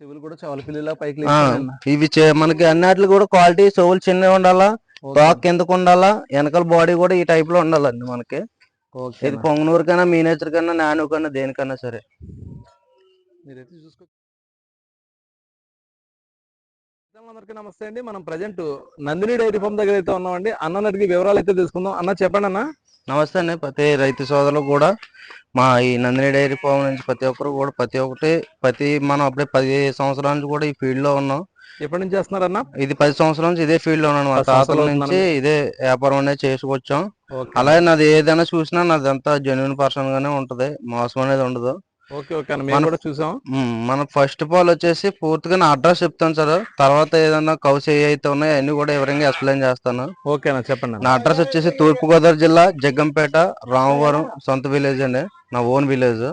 చెవులు కూడా చవలపిల్లిలా పైకి. ఇవి మనకి అన్నిటిలో కూడా క్వాలిటీ చెవులు చిన్నవి ఉండాలా? టాక్ కిందకు ఉండాలా? వెనకాల బాడీ కూడా ఈ టైప్లో ఉండాలండి మనకి. ఇది పొంగనూరు కన్నా మీనేచర్ కన్నా నాను కన్నా దేనికన్నా సరే. మీరైతే చూసుకో అందరికీ నమస్తే అండి. మనం ప్రజెంట్ నందిని డైరీ ఫామ్ దగ్గర అయితే ఉన్నామండి. అన్న అడిగి వివరాలు అయితే తెలుసుకుందాం. అన్న చెప్పండి అన్న. నమస్తే అండి. ప్రతి రైతు సోదరులు కూడా మా ఈ నందిని డైరీ ఫామ్ నుంచి ప్రతి ఒక్కరు కూడా ప్రతి ఒక్కటి ప్రతి మనం అప్పుడే పది సంవత్సరాల నుంచి కూడా ఈ ఫీల్డ్లో ఉన్నాం. ఎప్పటి నుంచి చేస్తున్నారన్న? ఇది పది సంవత్సరాల నుంచి ఇదే ఫీల్డ్లో ఉన్నాను మా తాతల నుంచి ఇదే వ్యాపారం అనేది చేసుకొచ్చాం. అలాగే నాది ఏదైనా చూసినా నాది అంతా జెన్యున్ పర్సన్ గానే ఉంటది మోసం అనేది ఉండదు. ఓకే ఓకే మన- కూడా చూసాం. మన ఫస్ట్ ఆఫ్ ఆల్ వచ్చేసి పూర్తిగా నా అడ్రస్ చెప్తాను సార్. తర్వాత ఏదైనా కౌస్ ఏ అయితే ఉన్నాయో అన్ని కూడా వివరంగా ఎక్స్ప్లెయిన్ చేస్తాను. ఓకే అన్న చెప్పండి నా అడ్రస్ వచ్చేసి తూర్పు గోదావరి జిల్లా జగ్గంపేట రామవరం సొంత విలేజ్ అండి. నా ఓన్ విలేజ్.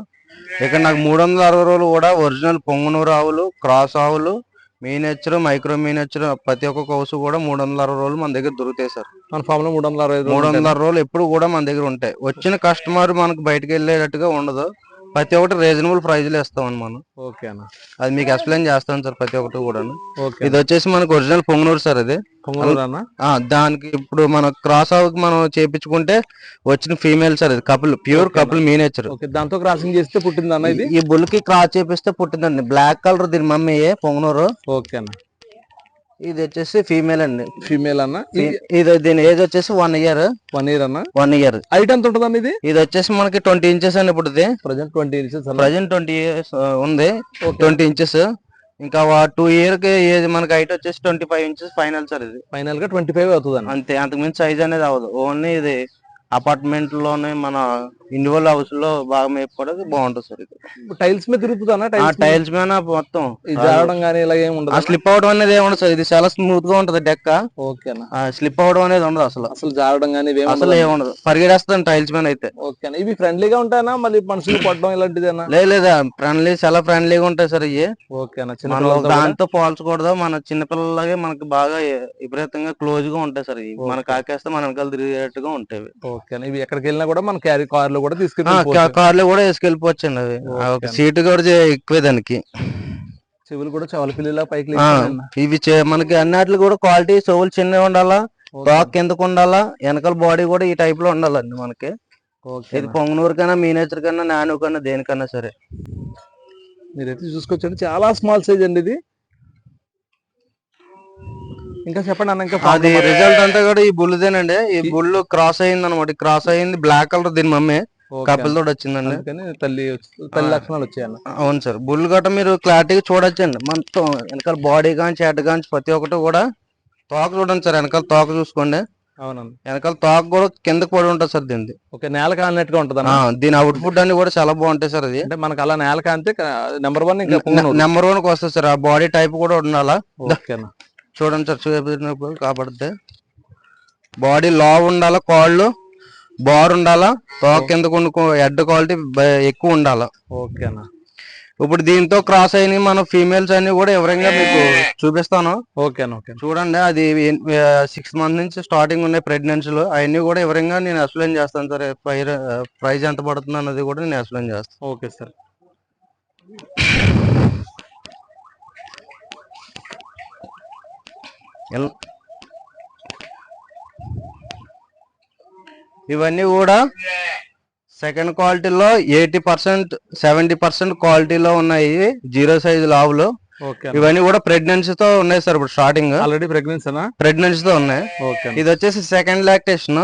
ఇక్కడ నాకు మూడు వందల అరవై రోజులు కూడా ఒరిజినల్ పొంగునూరు ఆవులు క్రాస్ ఆవులు మీనేచర్ మైక్రో మీనేచర్ ప్రతి ఒక్క కౌసు కూడా మూడు వందల అరవై రోజులు మన దగ్గర దొరుకుతాయి సార్. మన ఫామ్లో మూడు వందల అరవై మూడు వందల అరవై రోజులు ఎప్పుడు కూడా మన దగ్గర ఉంటాయి. వచ్చిన కస్టమర్ మనకు బయటకు వెళ్ళేటట్టుగా ఉండదు. ప్రతి ఒక్కటి రీజనబుల్ ప్రైజ్లు ఇస్తామని మనం. ఓకే అన్న. అది మీకు ఎక్స్ప్లెయిన్ చేస్తాను సార్ ప్రతి ఒక్కటి కూడా ఇది వచ్చేసి మనకు ఒరిజినల్ పొంగనూరు సార్ ఇది పొంగనూరు అన్న? ఆ దానికి ఇప్పుడు మన క్రాస్ ఆవుకి మనం చేపించుకుంటే వచ్చిన ఫీమేల్ సార్ ఇది. కపుల్ ప్యూర్ కపుల్ మీనేచర్ దాంతో క్రాసింగ్ చేస్తే పుట్టింది అన్న ఇది? ఈ బుల్కి క్రాస్ చేపిస్తే పుట్టిందండి. బ్లాక్ కలర్ దీని మమ్మీ పొంగనూరు. ఓకే అన్న. ఇది వచ్చేసి ఫీమేల్ అండి. ఫీమేల్ అన్న? ఇది దీని ఏజ్ వచ్చేసి వన్ ఇయర్ వన్ ఇయర్ అన్న? వన్ ఇయర్ హైట్ ఎంత ఉంటుంది ఇది? ఇది వచ్చేసి మనకి ట్వంటీ ఇంచెస్ అండి ఇప్పుడు present twenty inches present twenty years ఉంది. ట్వంటీ ఇంచెస్ ఇంకా టూ ఇయర్కి ఏజ్ మనకి హైట్ వచ్చేసి twenty five inches final sir ఇది. ఫైనల్గా ట్వంటీ ఫైవ్ అవుతుంది అంతే అంతకుమించి సైజ్ అనేది అవ్వదు. ఓన్లీ ఇది అపార్ట్మెంట్లోనే మన ఇండివిజువల్ హౌస్లో బాగా మేపుకోవడానికి బాగుంటుంది సార్ ఇది. టైల్స్ మీద తిరుగుతుంది? టైల్స్ మీద? మొత్తం. జారడం కానీ ఇలా ఏమి ఉండదు? స్లిప్ అవడం అనేది ఏమి ఉండదు సార్. ఇది చాలా స్మూత్గా ఉంటది డెక్క. ఓకే అన్న. స్లిప్ అవడం అనేది ఉండదు అసలు. అసలు జారడం కానీ అసలు ఏమి ఉండదు. పరిగెడేస్తాను టైల్స్ మీద అయితే. ఓకే అన్న. ఇవి ఫ్రెండ్లీగా ఉంటాయన్నా మళ్ళీ మనుషులు పడడం ఇలాంటిది అన్న లేదు లేదా. ఫ్రెండ్లీ చాలా ఫ్రెండ్లీగా ఉంటాయి సార్ ఇవి ఓకే అన్న. చిన్న మనం పిల్లలతో కూడా- దాంతో పోల్చకూడదు. మన చిన్నపిల్లలాగే మనకి బాగా విపరీతంగా క్లోజ్గా ఉంటాయి సార్ ఇవి. మన కాకేస్తే మన వెనకాల తిరిగేట్టుగా ఉంటాయి ఓకే అన్న. ఇవి ఎక్కడికి వెళ్ళినా కూడా మన క్యారీ కార్లో కూడా తీసుకెళ్ళి కార్లు కూడా వేసుకెళ్ళిపోవచ్చు అండి అవి ఒక. సీట్ కూడా ఎక్కువే దానికి. చెవులు కూడా చవల పిల్లిలా పైకి. ఇవి మనకి అన్నిటిలో కూడా క్వాలిటీ చెవులు చిన్నవి ఉండాలా టాక్ కిందకు ఉండాలా వెనకాల బాడీ కూడా ఈ టైప్లో ఉండాలండి మనకి. ఇది. పొంగనూరు కన్నా మీనేచర్ కన్నా నాను కన్నా దేనికన్నా సరే. మీరైతే చూసుకోవచ్చండి. చాలా స్మాల్ సైజ్ అండి ఇది. ఇంకా చెప్పండి అన్న ఇంకా అది రిజల్ట్ అంతా కూడా ఈ బుల్లుదేనండి. ఈ బుల్లు క్రాస్ అయింది అనమాట క్రాస్ అయింది బ్లాక్ కలర్ దీని మమ్మీ. ఓకే కపిల్ అన్న. తోటి వచ్చిందండి? అందుకని తల్లి తల్లి. లక్షణాలు వచ్చాయన్న. అవును సార్. బుల్ గట్ట మీరు క్లారిటీగా చూడొచ్చండి. మొత్తం వెనకాల బాడీ కాంచి హెడ్ కాంచి ప్రతి ఒక్కటి కూడా తోక చూడండి సార్. వెనకాల తోక చూసుకోండి. అవునన్న వెనకాల తోక కూడా కిందకి పడి ఉంటుంది సార్ దీనిది. ఓకే నేల కాలినట్టుగా ఉంటుంది దీని అవుట్పుట్ అన్ని కూడా చాలా బాగుంటాయి సార్ అది. అంటే మనకు అలా నేల కాంతే నెంబర్ వన్. నెంబర్ వన్కి వస్తుంది సార్. ఆ బాడీ టైప్ కూడా ఉండాలా? చూడండి సార్ చూపినప్పుడు కాపాడితే బాడీ లావ్ ఉండాలా కాళ్ళు? బార్ ఉండాలా? తోక కింద హెడ్ క్వాలిటీ ఎక్కువ ఉండాలా? ఓకే అన్న. ఇప్పుడు దీంతో క్రాస్ అయిన మన ఫీమేల్స్ అన్ని కూడా వివరంగా మీకు చూపిస్తాను. ఓకే. చూడండి అది సిక్స్ మంత్ నుంచి స్టార్టింగ్ ఉన్నాయి ప్రెగ్నెన్సీలు అవన్నీ కూడా వివరంగా నేను ఎక్స్ప్లెయిన్ చేస్తాను సార్ ప్రైస్ ఎంత పడుతుంది అన్నది కూడా నేను ఎక్స్ప్లెయిన్ చేస్తాను. Okay sir. ఎల్- ఇవన్నీ కూడా సెకండ్ క్వాలిటీలో ఎయిటీ పర్సెంట్ సెవెంటీ పర్సెంట్ క్వాలిటీలో ఉన్నాయి. జీరో సైజ్ లావులు. ఇవన్నీ కూడా ప్రెగ్నెన్సీతో ఉన్నాయి సార్ ఇప్పుడు స్టార్టింగ్ ఆల్రెడీ ప్రెగ్నెన్సీ అన్న ప్రెగ్నెన్సీతో ఉన్నాయి. ఇది వచ్చేసి సెకండ్ లాక్టేషన్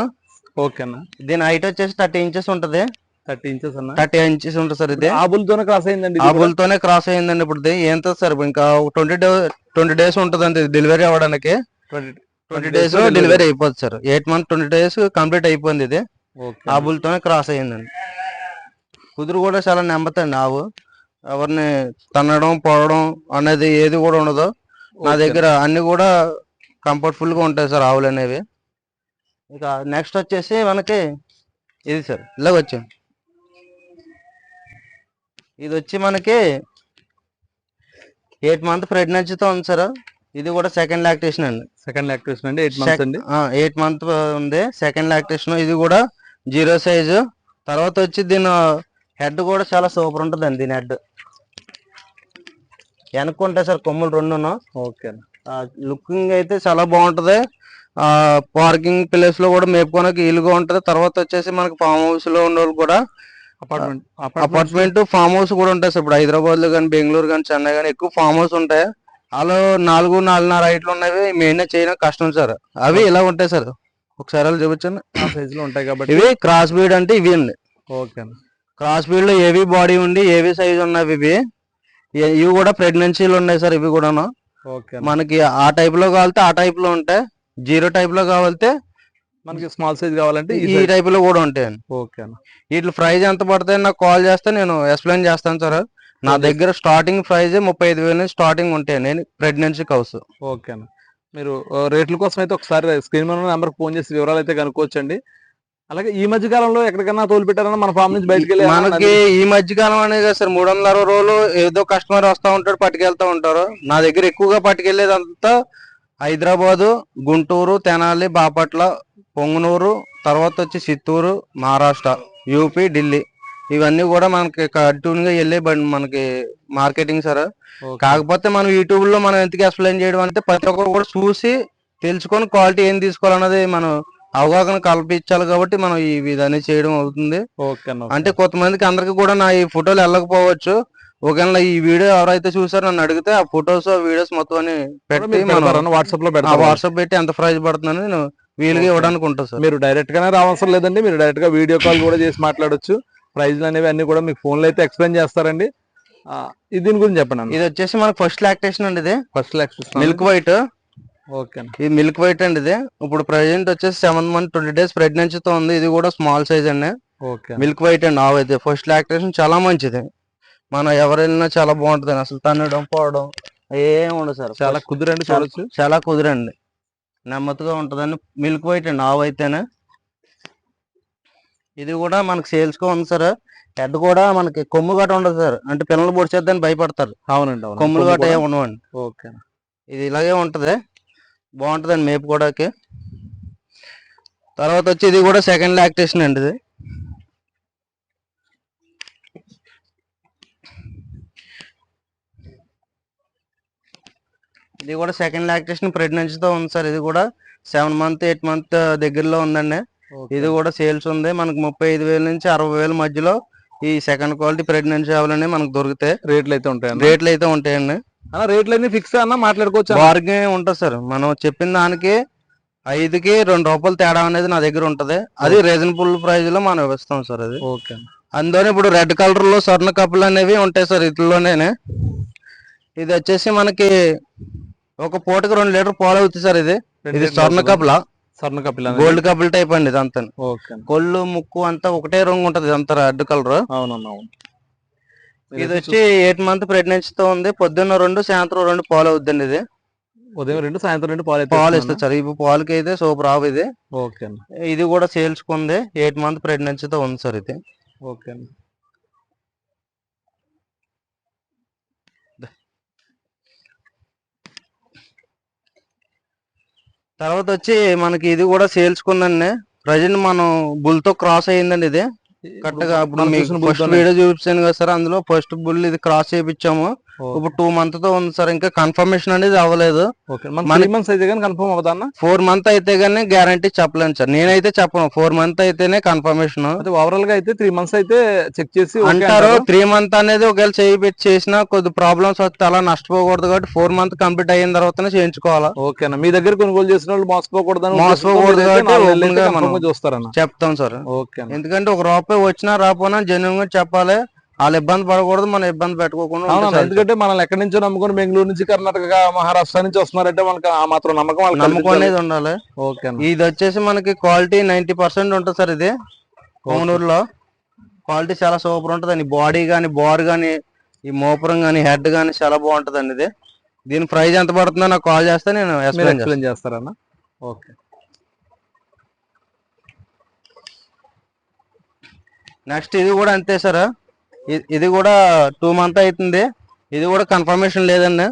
ఓకే అన్న. దీని హైట్ వచ్చేసి థర్టీ ఇంచెస్ ఉంటది. థర్టీ ఇంచెస్ అన్న. థర్టీ ఇంచెస్ ఉంటుంది సార్ ఇది. ఆబులతోనే క్రాస్ అయిందండి ఆ బుల్తోనే క్రాస్ అయ్యిందండి ఇప్పుడు. ఏంతో సార్ ఇంకా ట్వంటీ డే ట్వంటీ డేస్ ఉంటుంది అంతే డెలివరీ అవ్వడానికి. ట్వంటీ డేస్లో డెలివరీ అయిపోతుంది sir eight month twenty days complete అయిపోయింది ఇది. ఓకే ఆ బుల్తోనే క్రాస్ అయ్యిందండి కుదురు కూడా చాలా నెమ్మతండి ఆవు. ఎవరిని తన్నడం పొడడం అనేది ఏది కూడా ఉండదు. నా. దగ్గర అన్ని కూడా కంఫర్టబుల్గా ఉంటాయి సార్ ఆవులు అనేవి. ఇక నెక్స్ట్ వచ్చేసి మనకి ఇది సార్ ఇలాగ వచ్చాం. ఇది వచ్చి మనకి ఎయిట్ మంత్ ప్రెగ్నెన్సీతో ఉంది సార్ ఇది కూడా సెకండ్ లాక్టేషన్ అండి. సెకండ్ లాక్టేషన్ అండి ఎయిట్ మంత్స్ అండి? ఎయిట్ మంత్ ఉంది. సెకండ్ లాక్టేషన్ ఇది కూడా జీరో సైజు తర్వాత వచ్చి దీని హెడ్ కూడా చాలా సూపర్ ఉంటుంది అండి దీని హెడ్ వెనక్కి ఉంటాయి సార్ కొమ్ములు రెండును. ఓకే లుకింగ్ అయితే చాలా బాగుంటది. ఆ పార్కింగ్ ప్లేస్లో కూడా మేపుకోనకి వీలుగా ఉంటది. తర్వాత వచ్చేసి మనకి ఫామ్ హౌస్లో ఉన్న వాళ్ళు కూడా అపార్ట్మెంట్ అపార్ట్మెంట్ ఫామ్ హౌస్ కూడా ఉంటాయి సార్. ఇప్పుడు హైదరాబాద్లో కానీ బెంగళూరు కానీ చెన్నై కానీ ఎక్కువ ఫామ్ హౌస్ ఉంటాయి. అలా నాలుగు నాలుగున్నర హైట్లు ఉన్నవి మెయింటైన్ చేయడం కష్టం సార్. అవి ఇలా ఉంటాయి సార్? ఒకసారి అలా చూపించండి. ఆ సైజ్లో ఉంటాయి కాబట్టి. ఇవి క్రాస్ బీడ్ అంటే ఇవి అండి. ఓకే క్రాస్ బీడ్లో ఏవి బాడీ ఉండి ఏవి సైజ్ ఉన్నవి ఇవి. ఇవి కూడా ప్రెగ్నెన్సీలు ఉన్నాయి సార్ ఇవి కూడాను. మనకి ఆ టైప్లో కావాలితే ఆ టైప్లో ఉంటాయి. జీరో టైప్లో కావాలితే మనకి స్మాల్ సైజ్ కావాలంటే ఈ. టైప్లో కూడా ఉంటాయండి. ఓకే వీటి ప్రైస్ ఎంత పడుతుంది నాకు కాల్ చేస్తే నేను ఎక్స్ప్లెయిన్ చేస్తాను సార్. నా. దగ్గర స్టార్టింగ్ ప్రైస్ ముప్పై ఐదు వేల నుంచి స్టార్టింగ్ ఉంటాయి. నేను ప్రెగ్నెన్సీ కౌస్ ఓకే అన్న. మీరు రేట్ల కోసం అయితే ఒకసారి స్క్రీన్ మీద నెంబర్ ఫోన్ చేసి వివరాలు అయితే కనుక్కోవచ్చండి. అలాగే ఈ మధ్య కాలంలో ఎక్కడికైనా తోలు పెట్టారన్నా మన ఫామ్ నుంచి బయటకు వెళ్ళి మనకి ఈ మధ్య కాలం అనేది కదా సార్. మూడు వందల అరవై రోజులు ఏదో కస్టమర్ వస్తా ఉంటాడు పట్టుకెళ్తా ఉంటారు. నా దగ్గర ఎక్కువగా పట్టుకెళ్ళేది అంతా హైదరాబాదు గుంటూరు తెనాలి బాపట్ల పొంగనూరు తర్వాత వచ్చి చిత్తూరు మహారాష్ట్ర యూపీ ఢిల్లీ. ఇవన్నీ కూడా మనకి కంటిన్యూ గా వెళ్ళే బండి మనకి మార్కెటింగ్ సార్. కాకపోతే మనం యూట్యూబ్లో మనం ఎందుకు ఎక్స్ప్లెయిన్ చేయడం అంటే ప్రతి ఒక్కరు కూడా చూసి తెలుసుకొని క్వాలిటీ ఏం తీసుకోవాలన్నది మనం అవగాహన కల్పించాలి కాబట్టి మనం ఈ విధాన్ని చేయడం అవుతుంది. అంటే కొంతమందికి అందరికి కూడా నా ఈ ఫోటోలు వెళ్ళకపోవచ్చు. ఒకవేళ ఈ వీడియో ఎవరైతే చూసారో నన్ను అడిగితే ఆ ఫొటోస్ వీడియోస్ మొత్తం అని పెట్టి మనం వాట్సాప్లో వాట్సాప్ పెట్టి ఎంత ప్రైస్ పడుతుందని నేను వీలుగా. ఇవ్వడానికి ఉంటుంది సార్. మీరు డైరెక్ట్ గానే రావసరం లేదండి మీరు డైరెక్ట్గా వీడియో కాల్ కూడా చేసి మాట్లాడొచ్చు. ప్రైజ్లు అనేవి అన్ని కూడా మీకు ఫోన్లో అయితే ఎక్స్ప్లెయిన్ చేస్తారండి. దీని గురించి చెప్పండి ఇది వచ్చేసి మనకు ఫస్ట్ లాక్టేషన్ అండి ఇది. First lax milk white. Okay ఇది మిల్క్ వైట్ అండి ఇది. ఇప్పుడు ప్రెసెంట్ వచ్చేసి సెవెన్ మంత్ ట్వంటీ డేస్ ప్రెగ్నెన్సీతో ఉంది. ఇది కూడా స్మాల్ సైజ్ అండి. ఓకే మిల్క్ వైట్ అండి. ఆవు అయితే ఫస్ట్ లాక్టేషన్ చాలా మంచిది. మనం ఎవరు వెళ్ళినా చాలా బాగుంటుంది అసలు తన్నడం పోవడం ఏం ఉండదు సార్. చాలా కుదిరండి చూడొచ్చు. చాలా కుదిరండి. నెమ్మదిగా ఉంటుందండి. మిల్క్ వైట్ అండి. ఆవు అయితేనే ఇది కూడా మనకి సేల్స్గా ఉంది సార్ హెడ్ కూడా మనకి కొమ్ము గట్ట ఉండదు సార్ అంటే పిల్లలు పొడిచేద్దని భయపడతారు. అవునండి అవును కొమ్ములు గట్ట కూడా- ఏమి ఉండవండి. ఓకే. ఇది ఇలాగే ఉంటది. బాగుంటదండి మేపుకోవడానికి తర్వాత వచ్చి ఇది కూడా సెకండ్ లాక్టేషన్ అండి ఇది. ఇది కూడా సెకండ్ లాక్టేషన్ ప్రెగ్నెన్సీతో ఉంది సార్ ఇది కూడా సెవెన్ మంత్ ఎయిట్ మంత్ దగ్గరలో ఉందండి. ఇది కూడా సేల్స్ ఉంది. మనకి ముప్పై ఐదు వేల నుంచి అరవై వేల మధ్యలో ఈ సెకండ్ క్వాలిటీ ప్రెగ్నెన్సీ ఆవులనే మనకు దొరుకుతాయి రేట్లు అయితే ఉంటాయండి రేట్లు అయితే ఉంటాయండి. రేట్లు అన్ని ఫిక్స్ అన్న? మాట్లాడుకోవచ్చు? బార్గెన్ ఉంటుంది సార్. మనం చెప్పిన దానికి ఐదుకి రెండు రూపాయలు తేడా అనేది నా దగ్గర ఉంటది. అది రీజనబుల్ ప్రైస్లో మనం ఇస్తాం సార్ అది. ఓకే. అందులో ఇప్పుడు రెడ్ కలర్లో స్వర్ణ కప్పులు అనేవి ఉంటాయి సార్ ఇట్లోనే ఇది వచ్చేసి మనకి ఒక పూటకి రెండు లీటర్ పాలు అవుతుంది సార్ ఇది. ఇది స్వర్ణ? కప్పుల? స్వర్ణ కపిల్. గోల్డ్ కప్పుల టైప్ అండి ఇదంతా. కొళ్ళు ముక్కు అంతా ఒకటే రంగు ఉంటది ఇదంతా రెడ్ కలర్. ఇది వచ్చి ఎయిట్ మంత్ ప్రెగ్నెన్సీతో ఉంది. పొద్దున్న రెండు సాయంత్రం రెండు పాలు అవుద్దండి ఇది. ఉదయం రెండు సాయంత్రం రెండు పాలు పాలు? ఇస్తుంది సార్. ఇవి పాలకి అయితే సూపర్ ఆవు ఇది. ఓకే ఇది కూడా సేల్స్ ఉంది. ఎయిట్ మంత్ ప్రెగ్నెన్సీతో ఉంది సార్ ఇది. ఓకే తర్వాత వచ్చి మనకి ఇది కూడా సేల్స్ ఉందండి ప్రజెంట్ మనం బుల్తో క్రాస్ అయ్యిందండి ఇది కరెక్ట్గా ఇప్పుడు మీకు ఫస్ట్. వీడియో చూపించాను కదా సార్ అందులో ఫస్ట్ బుల్ ఇది క్రాస్ చేయించాము. ఇప్పుడు టూ మంత్తో ఉంది సార్ ఇంకా కన్ఫర్మేషన్ అనేది అవ్వలేదు. మంత్స్ అయితే కానీ కన్ఫర్మ్ ఫోర్ మంత్ అయితే గానీ గ్యారంటీ చెప్పలేను సార్. నేనైతే చెప్పను ఫోర్ మంత్ అయితేనే కన్ఫర్మేషన్ ఓవరాల్గా అయితే త్రీ మంత్స్ అయితే చెక్ చేసి అంటారు. త్రీ మంత్ అనేది ఒకవేళ చేయి పెట్టి చేసినా కొద్ది ప్రాబ్లమ్స్ వస్తే అలా నష్టపోకూడదు కాబట్టి ఫోర్ మంత్ కంప్లీట్ అయిన తర్వాతనే చేయించుకోవాలా. ఓకే అన్న. మీ దగ్గర కొనుగోలు చేసిన వాళ్ళు మోసపోకూడదని మోసపోకూడదు కాబట్టి చూస్తారన్న. చెప్తాం సార్. ఓకే ఎందుకంటే ఒక రూపాయి వచ్చినా జెన్యున్గా చెప్పాలి. వాళ్ళు ఇబ్బంది పడకూడదు మనం ఇబ్బంది పెట్టుకోకుండా. ఎందుకంటే మనల్ని ఎక్కడి నుంచో నమ్ముకొని బెంగళూరు నుంచి కర్ణాటక మహారాష్ట్ర నుంచి వస్తున్నారంటే మనకి ఆ మాత్రం నమ్మకం నమ్మకం. అనేది ఉండాలి. ఓకే ఇది వచ్చేసి మనకి క్వాలిటీ నైన్టీ పర్సెంట్ ఉంటుంది సార్ ఇది కోమనూరులో క్వాలిటీ చాలా సూపర్ ఉంటుంది బాడీ గానీ బోర్ గానీ ఈ మోపురం గానీ హెడ్ గానీ చాలా బాగుంటది ఇది. దీని ప్రైస్ ఎంత పడుతుందో నాకు కాల్ చేస్తే నేను. ఎక్స్ప్లెయిన్ చేస్తారన్న? ఓకే. నెక్స్ట్ ఇది కూడా అంతే సార్. ఇది కూడా టూ మంత్ అవుతుంది ఇది కూడా కన్ఫర్మేషన్ లేదండి.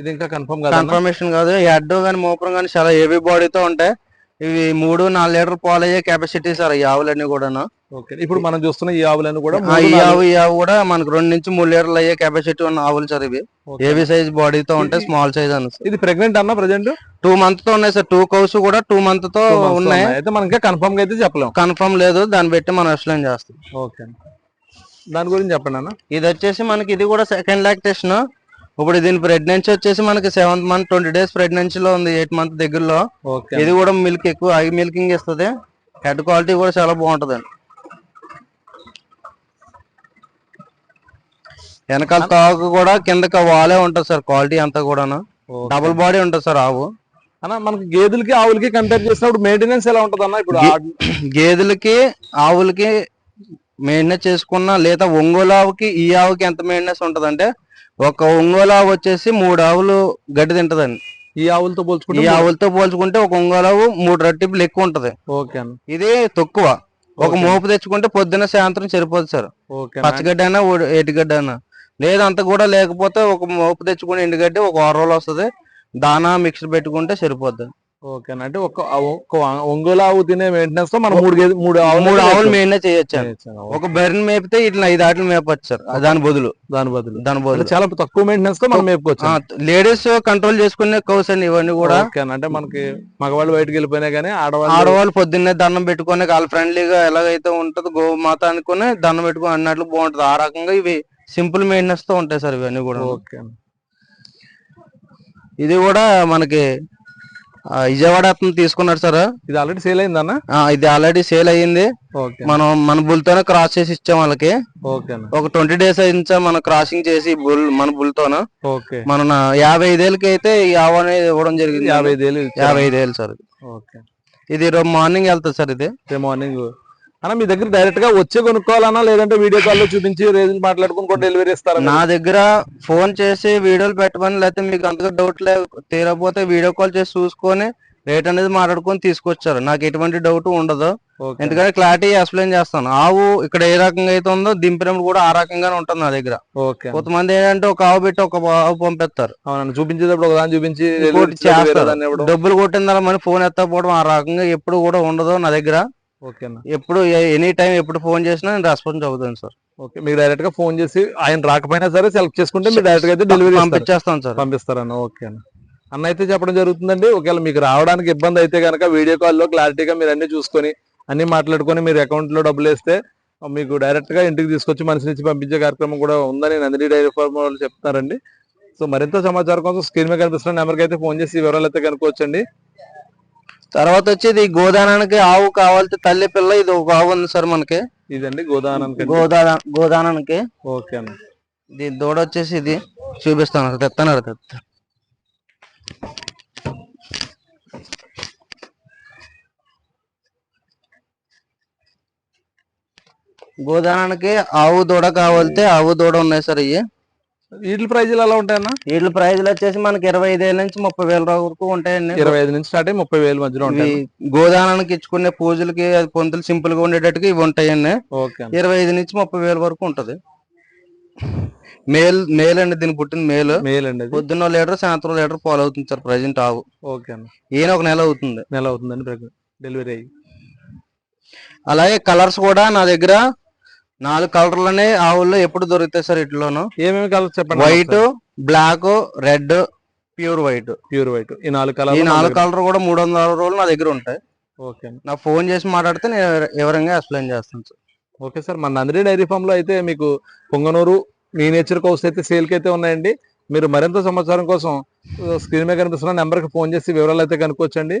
ఇది ఇంకా కన్ఫర్మ్ కాదు కన్ఫర్మేషన్ కాదు. హెడ్ గానీ మోపురం గానీ చాలా హెవీ బాడీతో ఉంటాయి. ఇవి మూడు నాలుగు లీటర్ పాలు అయ్యే కెపాసిటీ సార్ ఈ ఆవులన్నీ కూడాను. ఓకే. ఇప్పుడు మనం చూస్తున్న ఈ ఆవులను కూడా ఈ ఆవు ఈ ఆవు కూడా మనకు రెండు నుంచి మూడు లీటర్లు అయ్యే కెపాసిటీ ఉన్న ఆవులు సార్ ఇవి. ఏవి సైజ్ బాడీతో ఉంటాయి స్మాల్ సైజ్ అని ఇది ప్రెగ్నెంట్ అన్న ప్రజెంట్? టూ మంత్తో ఉన్నాయి సార్. టూ కౌస్ కూడా టూ మంత్తో ఉన్నాయి. అయితే మనం ఇంకా కన్ఫర్మ్ అయితే చెప్పలేం. కన్ఫర్మ్ లేదు. దాన్ని బట్టి మనం ఎక్స్ప్లెయిన్ చేస్తాం. ఓకే. దాని గురించి చెప్పండి అన్న. ఇది వచ్చేసి మనకి ఇది కూడా సెకండ్ లాక్టేషన్ ఇప్పుడు దీని ప్రెగ్నెన్సీ వచ్చేసి మనకి seventh month twenty days pregnancy లో ఉంది ఎయిట్ మంత్ దగ్గరలో. ఇది కూడా మిల్క్ ఎక్కువ హై మిల్కింగ్ ఇస్తుంది. హెడ్ క్వాలిటీ కూడా చాలా బాగుంటది. వెనకాల తాకు కూడా కిందకి వాలే ఉంటది సార్ క్వాలిటీ అంతా కూడాను. డబుల్ బాడీ ఉంటది సార్ ఆవు. అన్న మనకి గేదెలకి ఆవులకి కంపేర్ చేసినప్పుడు మెయింటెనెన్స్ ఎలా ఉంటది అన్న ఇప్పుడు గేదెలకి ఆవులకి మెయింటెనెన్స్ చేసుకున్న లేదా ఒంగోలు ఆవుకి ఈ ఆవుకి ఎంత మెయింటెనెన్స్ ఉంటదంటే ఒక ఒంగోలు ఆవు వచ్చేసి మూడు ఆవులు గడ్డి తింటదండి. ఈ ఆవులతో ఈ పోల్చుకుంటే ఆవులతో పోల్చుకుంటే ఒక ఒంగోలు ఆవు మూడు రెట్టింపులు ఎక్కువ ఉంటది. ఓకే ఇది తక్కువ. ఒక. మోపు తెచ్చుకుంటే పొద్దున్న సాయంత్రం సరిపోదు సార్. పచ్చగడ్డి అయినా ఎటుగడ్డి అయినా. లేదు అంత కూడా లేకపోతే ఒక మోపు తెచ్చుకుని ఎండుగడ్డి ఒక వారం రోజులు వస్తుంది. దానా మిక్సర్ పెట్టుకుంటే సరిపోద్ది. ఓకే. అంటే ఒక ఒంగోలు ఆవు తినే మెయింటెనెన్స్తో మనం మూడు మూడు మూడు ఆవులు తెచ్చు- మెయింటైన్ చేయొచ్చు. ఒక బెర్న్ మేపితే ఇట్లా ఐదు ఆటలు మేపచ్చు సార్. దాని బదులు. దాని బదులు. దాని బదులు. చాలా తక్కువ మెయింటెనెన్స్తో మనం మేపుకోవచ్చు. లేడీస్ కంట్రోల్ చేసుకునే కౌస్ అండి ఇవన్నీ కూడా. అంటే మనకి మగవాళ్ళు బయటకు వెళ్ళిపోయినా గానీ ఆడవాళ్ళు ఆడవాళ్ళు పొద్దున్నే దండం పెట్టుకొని వాళ్ళ ఫ్రెండ్లీగా ఎలాగైతే ఉంటది గోమాత అనుకుని దండం పెట్టుకొని అన్నట్లు బాగుంటది. ఆ రకంగా ఇవి సింపుల్ మెయింటెనెన్స్తో ఉంటాయి సార్ ఇవన్నీ కూడా ఓకే. ఇది కూడా మనకి విజయవాడ అతను తీసుకున్నాడు సార్. ఇది ఆల్రెడీ సేల్ అయిందన్న ఆ, ఇది ఆల్రెడీ సేల్ అయ్యింది. మనం మన బుల్తోనే క్రాస్ చేసి ఇచ్చాం వాళ్ళకి. అన్న. ఒక ట్వంటీ డేస్ అయింది మనం క్రాసింగ్ చేసి బుల్ మన బుల్తోన. ఓకే. మన యాభై ఐదేళ్ళకి అయితే ఈ ఆవు అనేది ఇవ్వడం జరిగింది. యాభై ఐదేళ్ళు. యాభై ఐదేళ్ళు సార్ ఓకే. ఇది రేపు మార్నింగ్ వెళ్తుంది సార్ ఇది. రేపు మార్నింగ్ అన్న మీ దగ్గర డైరెక్ట్గా వచ్చి కొనుక్కోవాలన్నా లేదంటే వీడియో కాల్లో చూపించి రేజులు మాట్లాడుకుని కూడా డెలివరీ ఇస్తారా నా దగ్గర ఫోన్ చేసి వీడియోలు పెట్టమని లేకపోతే మీకు అంతగా డౌట్ లే తీరకపోతే వీడియో కాల్ చేసి చూసుకొని రేట్ అనేది మాట్లాడుకొని తీసుకొచ్చారు. నాకు ఎటువంటి డౌట్ ఉండదు. ఎందుకంటే క్లారిటీ ఎక్స్ప్లెయిన్ చేస్తాను. ఆవు ఇక్కడ ఏ రకంగా అయితే ఉందో దింపినప్పుడు కూడా ఆ రకంగానే ఉంటుంది నా దగ్గర. కొంతమంది ఏంటంటే ఒక ఆవు పెట్టి ఒక ఆవు పంపిస్తారు. చూపించేటప్పుడు ఒక దాన్ని చూపించి. డబ్బులు కొట్టిన తర్వాత మళ్ళీ ఫోన్ ఎత్తకపోవడం ఆ రకంగా ఎప్పుడు కూడా ఉండదు నా దగ్గర. ఎప్పుడు ఎనీ టైం ఎప్పుడు ఫోన్ చేసినా నేను రెస్పాన్స్ అవుతాను సార్. ఓకే మీకు డైరెక్ట్గా ఫోన్ చేసి ఆయన రాకపోయినా సరే సెలెక్ట్ చేసుకుంటే మీరు డైరెక్ట్గా అయితే డెలివరీ పంపించేస్తాను సార్. పంపిస్తారన్న ఓకే అన్న అన్న అయితే చెప్పడం జరుగుతుందండి ఒకవేళ మీకు రావడానికి ఇబ్బంది అయితే కనుక వీడియో కాల్లో క్లారిటీగా మీరు అన్ని చూసుకొని అన్ని మాట్లాడుకొని మీరు అకౌంట్లో డబ్బులు వేస్తే మీకు డైరెక్ట్గా ఇంటికి తీసుకొచ్చి మనిషి నుంచి పంపించే కార్యక్రమం కూడా ఉందని నందిని డైరీ ఫార్మ్ వాళ్ళు చెప్తారండి సో మరింత సమాచారం కోసం స్క్రీన్ మీద కనిపిస్తున్న నెంబర్కి అయితే ఫోన్ చేసి వివరాలు అయితే కనుక్కోవచ్చండి. తర్వాత వచ్చి ఇది గోదానానికి ఆవు కావాల్సి తల్లి పిల్ల ఇది ఒక ఆవు ఉంది సార్ మనకి. ఇదండి గోదానానికి గోదాన గోదానానికి. ఓకే అన్న ఇది దూడ వచ్చేసి ఇది చూపిస్తాను తెస్తాను తెస్తా గోదానానికి ఆవు దూడ కావాలితే ఆవు దూడ ఉన్నాయి సార్ ఇవి వీటి ప్రైజులు ఎలా ఉంటాయన్న? వీటి ప్రైజ్లు వచ్చేసి మనకి ఇరవై ఐదేళ్ళ నుంచి ముప్పై వేల వరకు ఉంటాయండి. ఇరవై ఐదు నుంచి స్టార్ట్ అయ్యి ముప్పై వేల మధ్యలో ఉంటాయి గోదానానికి ఇచ్చుకునే పూజలకి అది పొంతులు సింపుల్గా ఉండేటట్టుగా ఇవి ఉంటాయండి. ఇరవై ఐదు నుంచి ముప్పై వేల వరకు ఉంటది. మేల్ మేల్ అండి దీనికి పుట్టిన మేల్. మేల్ అండి పొద్దున్న లీటర్ సాయంత్రం లీటర్ పాలు అవుతుంది సార్ ప్రజెంట్ ఆవు. ఓకే అన్న ఈయన ఒక నెల అవుతుంది. నెల అవుతుందండి డెలివరీ అయ్యి. అలాగే కలర్స్ కూడా నా దగ్గర నాలుగు కలర్లనే ఆవుల్లో ఎప్పుడు దొరుకుతాయి సార్ ఇట్లోను? ఏమేమి కలర్స్ చెప్పండి white black red pure white pure white ఈ నాలుగు ఈ కలర్ నాలుగు కలర్ కూడా మూడు వందల రోజులు నా దగ్గర ఉంటాయి. ఓకే నాకు ఫోన్ చేసి మాట్లాడితే నేను వివరంగా ఎక్స్ప్లెయిన్ చేస్తాను సార్. ఓకే సార్ మన నందిని డైరీ ఫామ్లో అయితే మీకు పొంగనూరు మీ నేచర్ కౌస్ అయితే సేల్ అయితే ఉన్నాయండి. మీరు మరింత సమాచారం కోసం స్క్రీన్ మీద కనిపిస్తున్న నెంబర్కి ఫోన్ చేసి వివరాలు అయితే కనుక్కోవచ్చండి.